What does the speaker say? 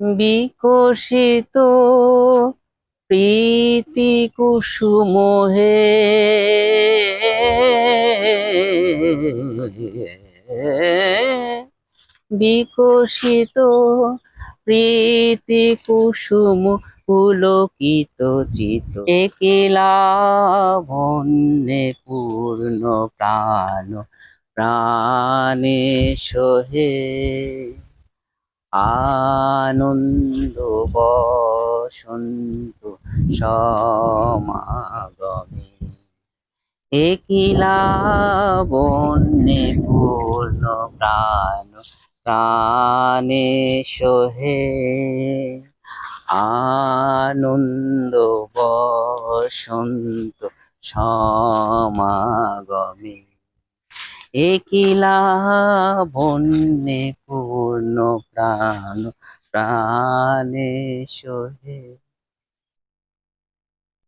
বিকশিত প্রীতি কুসুম হে। বিকশিত প্রীতি কুসুম পুলকিত চিত। বন্যে পূর্ণ প্রাণ প্রাণে সহে। আনন্দ বসন্ত সমাগমে। একিলা বন্যে পূর্ণ প্রাণ প্রাণে সহে। আনন্দ বসন্ত সমাগমে। একিলা বন্যে পূর্ণ প্রাণ প্রাণে সহে